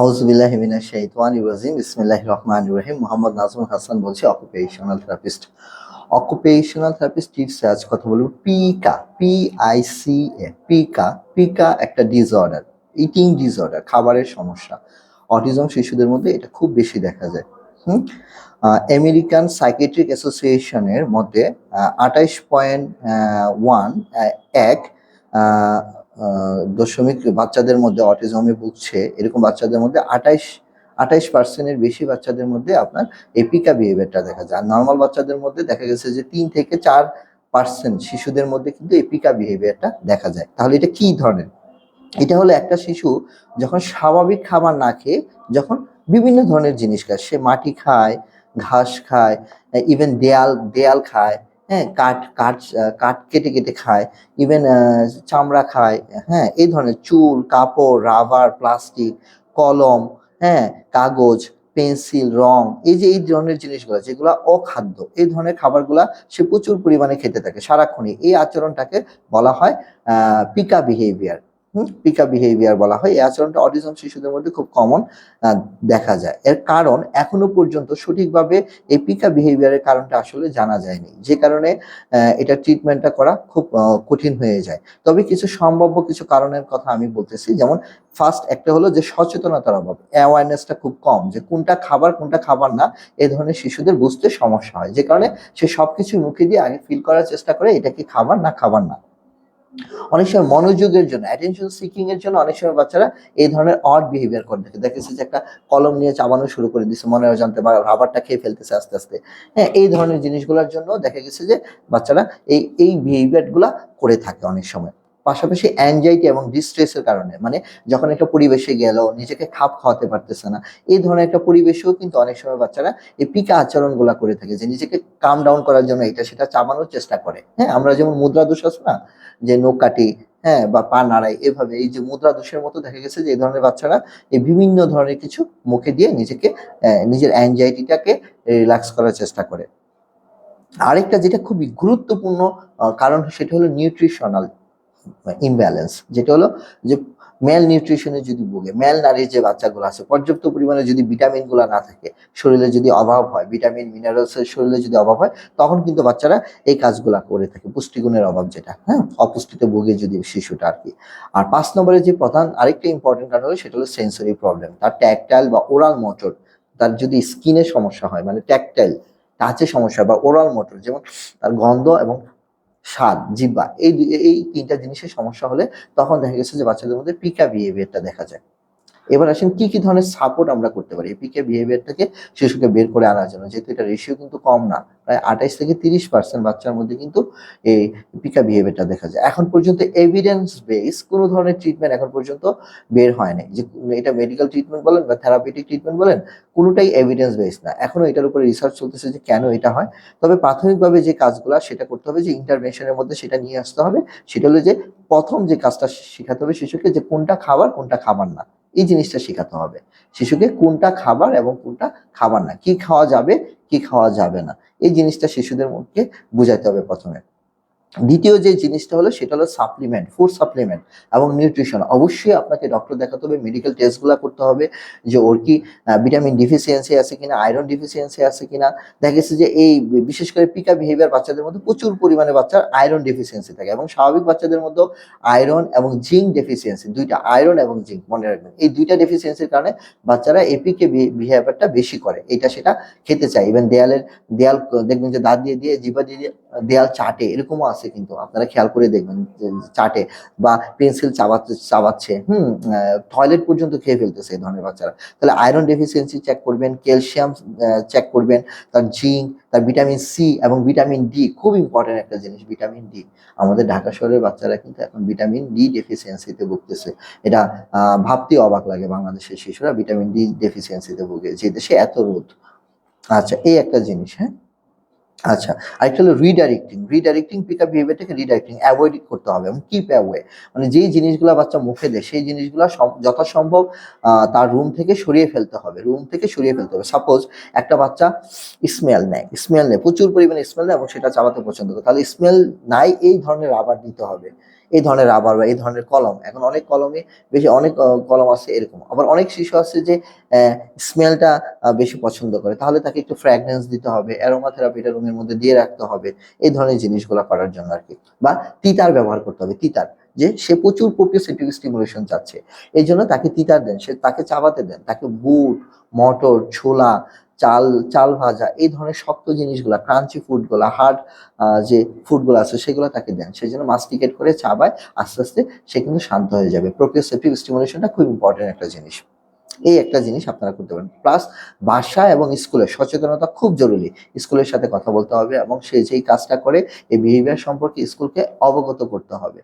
আউজবিল্লাহ মিনা শাইতানি রাজিম। বিসমিল্লাহির রহমানির রহিম। মোহাম্মদ হাসান বলছি থেরাপিস্ট থেরাপিস্ট কথা পিকা পিকা পিকা একটা ডিসঅর্ডার ইটিং ডিসঅর্ডার খাবারের সমস্যা। অটিজম শিশুদের মধ্যে এটা খুব বেশি দেখা যায়। হুম? আমেরিকান সাইকেট্রিক অ্যাসোসিয়েশনের মধ্যে আঠাইশ পয়েন্ট ওয়ান এক দশমিক বাচ্চাদের মধ্যে অটিজমে ভুগছে, এরকম বাচ্চাদের মধ্যে আঠাইশ আঠাইশ পার্সেন্টের বেশি বাচ্চাদের মধ্যে আপনার এপিকা বিহেভিয়ারটা দেখা যায়। আর নর্মাল বাচ্চাদের মধ্যে দেখা গেছে যে তিন থেকে চার পার্সেন্ট শিশুদের মধ্যে কিন্তু এপিকা বিহেভিয়ারটা দেখা যায়। তাহলে এটা কি ধরনের? এটা হলো একটা শিশু যখন স্বাভাবিক খাবার না খেয়ে যখন বিভিন্ন ধরনের জিনিস খায়। সে মাটি খায়, ঘাস খায় ইভেন দেয়াল দেয়াল খায় হ্যাঁ কাঠ কাঠ কাঠ কেটে কেটে খায় ইভেন চামড়া খায় হ্যাঁ এই ধরনের চুল, কাপড়, রাবার, প্লাস্টিক, কলম হ্যাঁ কাগজ, পেন্সিল, রং, এই যে এই ধরনের জিনিসগুলো, যেগুলো অখাদ্য, এই ধরনের খাবারগুলা সে প্রচুর পরিমাণে খেতে থাকে, সারাক্ষণই। এই আচরণটাকে বলা হয় পিকা বিহেভিয়ার পিকা বিহেভিয়ার বলা হয়। এই আচরণটা অটিজম শিশুদের মধ্যে খুব কমন দেখা যায়। এর কারণ এখনও পর্যন্ত সঠিকভাবে এই পিকা বিহেভিয়ারের কারণটা আসলে জানা যায়নি। যে কারণে এটা ট্রিটমেন্টটা করা খুব কঠিন হয়ে যায়। তবে কিছু সম্ভাব্য কিছু কারণের কথা আমি বলতেছি। যেমন ফার্স্ট একটা হলো যে সচেতনতার অভাব। অ্যাওয়ারনেসটা খুব কম। যে কোনটা খাবার কোনটা খাবার না এই ধরনের শিশুদের বুঝতে সমস্যা হয়। যে কারণে সে সবকিছু মুখে দিয়ে আগে ফিল করার চেষ্টা করে, এটা কি খাবার না খাবার না। অনেক সময় মনোযোগের জন্য অ্যাটেনশন সিকিং এর জন্য অনেক সময় বাচ্চারা এই ধরনের অড বিহেভিয়ার করে থাকে। দেখেছে যে একটা কলম নিয়ে চাবানো শুরু করে দিচ্ছে মনে জানতে বা রাবারটা খেয়ে ফেলতেছে আস্তে আস্তে। হ্যাঁ এই ধরনের জিনিসগুলোর জন্য দেখা গেছে যে বাচ্চারা এই এই বিহেভিয়ারগুলা করে থাকে অনেক সময়। পাশাপাশি অ্যাংজাইটি এবং ডিস্ট্রেসের কারণে। মানে যখন একটা পরিবেশে গেল, নিজেকে খাপ খাওয়াতে পারতেছে না, এই ধরনের একটা পরিবেশেও কিন্তু অনেক সময় বাচ্চারা এই পিকা আচরণগুলা করে থাকে যে নিজেকে কাম ডাউন করার জন্য এটা সেটা চাবানোর চেষ্টা করে। হ্যাঁ আমরা যেমন মুদ্রা দোষ আছে না, যে নখ কাটি হ্যাঁ বা পা নাড়াই, এভাবে এই যে মুদ্রা দোষের মতো দেখা গেছে যে এই ধরনের বাচ্চারা এই বিভিন্ন ধরনের কিছু মুখে দিয়ে নিজেকে নিজের অ্যাংজাইটিটাকে রিল্যাক্স করার চেষ্টা করে। আরেকটা যেটা খুবই গুরুত্বপূর্ণ কারণ সেটা হলো নিউট্রিশনাল ইমব্যালেন্স যেটা হলো যে মেল নিউট্রিশনে যদি ভোগে মেল নারীর যে বাচ্চাগুলো আছে, পর্যাপ্ত পরিমাণে যদি ভিটামিনগুলা না থাকে, শরীরে যদি অভাব হয় ভিটামিন মিনারেলস এর শরীরে যদি অভাব হয়, তখন কিন্তু বাচ্চারা এই কাজগুলো করে থাকে, পুষ্টিগুণের অভাব যেটা হ্যাঁ? অপুষ্টিতে ভোগে যদি শিশুটা আর কি। আর পাঁচ নম্বরে যে প্রধান আরেকটা ইম্পর্টেন্ট কারণ হলো, সেটা হলো সেন্সরি প্রবলেম তার ট্যাকটাইল বা ওরাল মোটর তার যদি স্কিনের সমস্যা হয় মানে ট্যাকটাইল টাচে সমস্যা বা ওরাল মোটর যেমন তার গন্ধ এবং স্বাদ জিব্বা এই এই তিনটা জিনিসের সমস্যা হলে তখন দেখা গেছে যে বাচ্চাদের মধ্যে পিকা বিহেভিয়ারটা দেখা যায়। এবার আসেন কি কি ধরনের সাপোর্ট আমরা করতে পারি? পিকে বিহেভিয়ারটাকে শিশুকে বের করে আনার জন্য। যেহেতু এটা রেশিও কিন্তু কম না, প্রায় আঠাইশ থেকে তিরিশ পার্সেন্ট বাচ্চার মধ্যে কিন্তু এই পিকা বিহেভিয়ারটা দেখা যায়। এখন পর্যন্ত এভিডেন্স বেস কোনো ধরনের ট্রিটমেন্ট এখন পর্যন্ত বের হয় নাই। যে এটা মেডিকেল ট্রিটমেন্ট বলেন বা থেরাপিউটিক ট্রিটমেন্ট বলেন, কোনোটাই এভিডেন্স বেস না। এখনও এটার উপরে রিসার্চ চলতেছে যে কেন এটা হয়। তবে প্রাথমিকভাবে যে কাজগুলো, সেটা করতে হবে যে ইন্টারভেনশনের মধ্যে সেটা নিয়ে আসতে হবে। সেটা হলো যে প্রথম যে কাজটা শেখাতে হবে শিশুকে যে কোনটা খাবার কোনটা খাবার না। এই জিনিসটা শেখাতে হবে। শিশুকে কোনটা খাবার এবং কোনটা খাবার না, কি খাওয়া যাবে, কি খাওয়া যাবে না, এই জিনিসটা শিশুদের মধ্যে বুঝাইতে হবে প্রথমে। দ্বিতীয় যে জিনিসটা হলো, সেটা হলো সাপ্লিমেন্ট ফুড সাপ্লিমেন্ট এবং নিউট্রিশন অবশ্যই আপনাকে ডক্টর দেখাতে হবে মেডিকেল টেস্টগুলো করতে হবে যে ওর কি ভিটামিন ডিফিসিয়েন্সি আছে কিনা আয়রন ডিফিসিয়েন্সি আছে কিনা। দেখা গেছে যে এই বিশেষ করে পিকা বিহেভিয়ার বাচ্চাদের মধ্যে প্রচুর পরিমাণে বাচ্চার আয়রন ডেফিসিয়েন্সি থাকে এবং স্বাভাবিক বাচ্চাদের মধ্যে আয়রন এবং জিঙ্ক ডেফিসিয়েন্সি দুইটা আয়রন এবং জিঙ্ক মনে রাখবেন। এই দুইটা ডেফিসিয়েন্সির কারণে বাচ্চারা এপিকে বিহেভিয়ারটা বেশি করে। এটা সেটা খেতে চায়। ইভেন দেয়ালের, দেয়াল, দেখবেন যে দাঁত দিয়ে দিয়ে জিবা দিয়ে দিয়ে দেয়াল চাটে এরকমও আছে কিন্তু। আপনারা খেয়াল করে দেখবেন চাটে বা পেন্সিল চাবাচ্ছে চাবাচ্ছে হুম টয়লেট পর্যন্ত খেয়ে ফেলতেছে এই ধরনের বাচ্চারা। তাহলে আয়রন ডেফিসিয়েন্সি চেক করবেন ক্যালসিয়াম চেক করবেন তার জিঙ্ক তার ভিটামিন সি এবং ভিটামিন ডি খুব ইম্পর্টেন্ট একটা জিনিস ভিটামিন ডি আমাদের ঢাকা শহরের বাচ্চারা কিন্তু এখন ভিটামিন ডি ডেফিসিয়েন্সিতে ভুগতেছে। এটা আহ, ভাবতেই অবাক লাগে বাংলাদেশের শিশুরা ভিটামিন ডি ডেফিসিয়েন্সিতে ভুগে যে দেশে এত রোদ। আচ্ছা এই একটা জিনিস হ্যাঁ? আচ্ছা আরেকটা হলো রিডাইরেক্টিং রিডাইরেক্টিং পিক আপ বিহেভিয়ারটাকে রিডাইরেক্টিং অ্যাভয়েড করতে হবে এবং কিপ অ্যাওয়ে মানে যেই জিনিসগুলো বাচ্চা মুখে দেয়, সেই জিনিসগুলো সম- যথাসম্ভব তার রুম থেকে সরিয়ে ফেলতে হবে রুম থেকে সরিয়ে ফেলতে হবে। সাপোজ একটা বাচ্চা স্মেল নেয় স্মেল নেয়, প্রচুর পরিমাণে স্মেল নেয় এবং সেটা চাবাতে পছন্দ করে, তাহলে স্মেল নাই এই ধরনের রাবার দিতে হবে। এই ধরনের রাবার বা এই ধরনের কলম। এখন অনেক কলমে বেশি, অনেক কলম আছে এরকম। আবার অনেক শিশু আছে যে স্মেলটা বেশি পছন্দ করে। তাহলে তাকে একটু ফ্র্যাগনেন্স দিতে হবে অ্যারোমা থেরাপিটা রুমের মধ্যে দিয়ে রাখতে হবে, এই ধরনের জিনিসগুলো করার জন্য আর কি। বা তিতার ব্যবহার করতে হবে, তিতার। যে সে প্রচুর প্রোপিওসেটিভ স্টিমুলেশন চাচ্ছে। এই জন্য তাকে তিতার দেন, সে তাকে চাবাতে দেন। তাকে বুট, মটর, ছোলা চাল চাল ভাজা, এই ধরনের শক্ত জিনিসগুলা ক্রাঞ্চি ফুডগুলা হার্ড যে ফুডগুলো আছে, সেগুলো তাকে দেন। সেই জন্য মাস্টিকেট করে চাবায় আস্তে আস্তে সে কিন্তু শান্ত হয়ে যাবে। প্রোপিওসেটিভ স্টিমুলেশনটা খুব ইম্পর্টেন্ট একটা জিনিস। এই একটা জিনিস আপনারা করতে পারেন। প্লাস বাসা এবং স্কুলে সচেতনতা খুব জরুরি। স্কুলের সাথে কথা বলতে হবে এবং সে যেই কাজটা করে, এই বিহেভিয়ার সম্পর্কে স্কুলকে অবগত করতে হবে।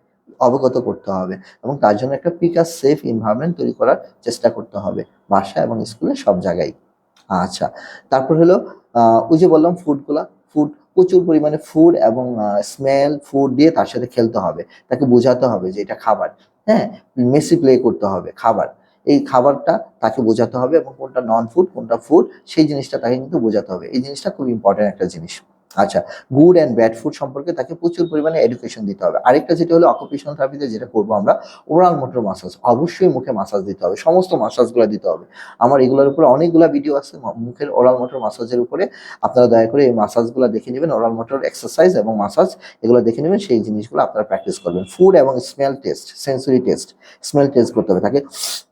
অবগত করতে হবে এবং তার জন্য একটা পিকার সেফ এনভায়রনমেন্ট তৈরি করার চেষ্টা করতে হবে। বাসা এবং স্কুলে সব জায়গায়। আচ্ছা তারপর হলো ওই যে বললাম ফুডগুলা, ফুড, প্রচুর পরিমাণে ফুড এবং স্মেল ফুড দিয়ে তার সাথে খেলতে হবে। তাকে বোঝাতে হবে যে এটা খাবার। হ্যাঁ মেসি প্লে করতে হবে খাবার। এই খাবারটা তাকে বোঝাতে হবে এবং কোনটা নন ফুড কোনটা ফুড সেই জিনিসটা তাকে কিন্তু বোঝাতে হবে। এই জিনিসটা খুব ইম্পর্টেন্ট একটা জিনিস। আচ্ছা গুড অ্যান্ড ব্যাড ফুড সম্পর্কে তাকে প্রচুর পরিমাণে এডুকেশন দিতে হবে। আরেকটা যেটা হলো অকুপেশনাল থেরাপিতে যেটা করব আমরা ওরাল মোটর মাসাজ অবশ্যই মুখে মাসাজ দিতে হবে, সমস্ত মাসাজগুলো দিতে হবে। আমার এগুলোর উপরে অনেকগুলো ভিডিও আছে মুখের ওরাল মোটর মাসাজের উপরে। আপনারা দয়া করে এই মাসাজগুলো দেখে নেবেন ওরাল মোটর এক্সারসাইজ এবং মাসাজ এগুলো দেখে নেবেন, সেই জিনিসগুলো আপনারা প্র্যাকটিস করবেন। ফুড এবং smell test sensory test smell test করতে হবে। তাকে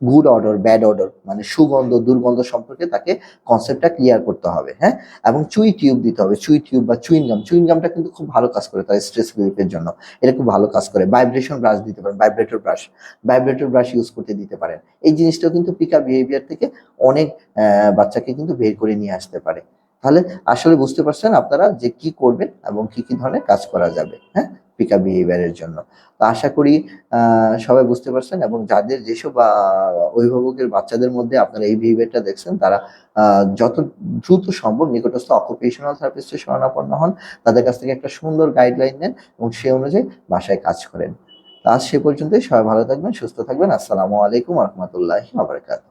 গুড অর্ডার ব্যাড অর্ডার মানে সুগন্ধ, দুর্গন্ধ সম্পর্কে তাকে কনসেপ্টটা ক্লিয়ার করতে হবে হ্যাঁ? এবং চুই টিউব দিতে হবে, চুই টিউব বা চুইনগাম চুইনগামটা কিন্তু খুব ভালো কাজ করে তার স্ট্রেস রিলিফের জন্য। এটা খুব ভালো কাজ করে। ভাইব্রেশন ব্রাশ দিতে পারেন vibrator brush vibrator brush use করতে দিতে পারেন। এই জিনিসটাও কিন্তু পিকা বিহেভিয়ার থেকে অনেক বাচ্চাকে কিন্তু বের করে নিয়ে আসতে পারে। তাহলে আসলে বুঝতে পারছেন আপনারা যে কি করবেন এবং কি কি ধরনের কাজ করা যাবে হ্যাঁ? পিকা বিহেভিয়ারের জন্য। তো আশা করি সবাই বুঝতে পারছেন এবং যাদের যেসব অভিভাবকের বাচ্চাদের মধ্যে আপনারা এই বিহেভিয়ারটা দেখছেন, তারা যত দ্রুত সম্ভব নিকটস্থ অকুপেশনাল থেরাপিস্টের শরণাপন্ন হন, তাদের কাছ থেকে একটা সুন্দর গাইডলাইন নেন এবং সে অনুযায়ী বাসায় কাজ করেন। তো আজ সে পর্যন্তই, সবাই ভালো থাকবেন, সুস্থ থাকবেন, আসসালামু আলাইকুম রহমতুল্লাহি আবরকাত